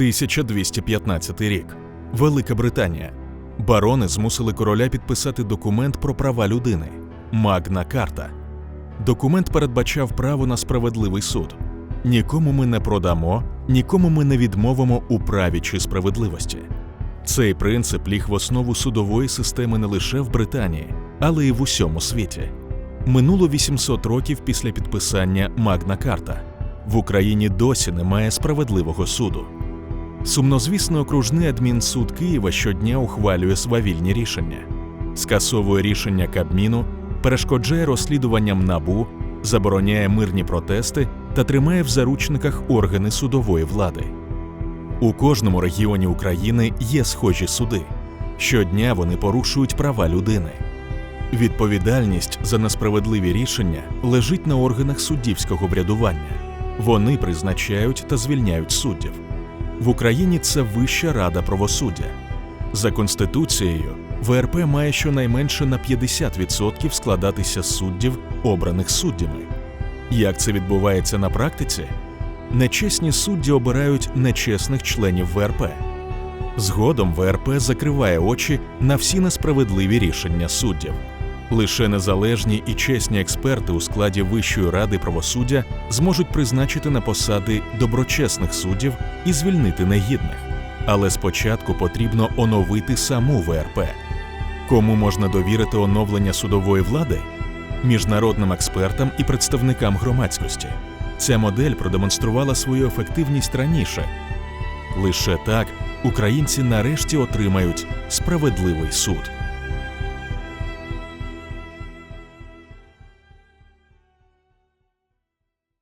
1215 рік. Велика Британія. Барони змусили короля підписати документ про права людини Магна Карта. Документ передбачав право на справедливий суд. Нікому ми не продамо, нікому ми не відмовимо у праві чи справедливості. Цей принцип ліг в основу судової системи не лише в Британії, але й в усьому світі. Минуло 800 років після підписання Магна Карта. В Україні досі немає справедливого суду. Сумнозвісно, окружний адмінсуд Києва щодня ухвалює свавільні рішення, скасовує рішення Кабміну, перешкоджає розслідуванням набу, забороняє мирні протести та тримає в заручниках органи судової влади. У кожному регіоні України є схожі суди. Щодня вони порушують права людини. Відповідальність за несправедливі рішення лежить на органах суддівського врядування. Вони призначають та звільняють суддів. В Україні це Вища рада правосуддя. За конституцією, ВРП має щонайменше на 50% складатися суддів, обраних суддями. Як це відбувається на практиці? Нечесні судді обирають нечесних членів ВРП. Згодом ВРП закриває очі на всі несправедливі рішення суддів. Лише незалежні і чесні експерти у складі Вищої ради правосуддя зможуть призначити на посади доброчесних суддів і звільнити негідних. Але спочатку потрібно оновити саму ВРП. Кому можна довірити оновлення судової влади? Міжнародним експертам і представникам громадськості. Ця модель продемонструвала свою ефективність раніше. Лише так українці нарешті отримають справедливий суд.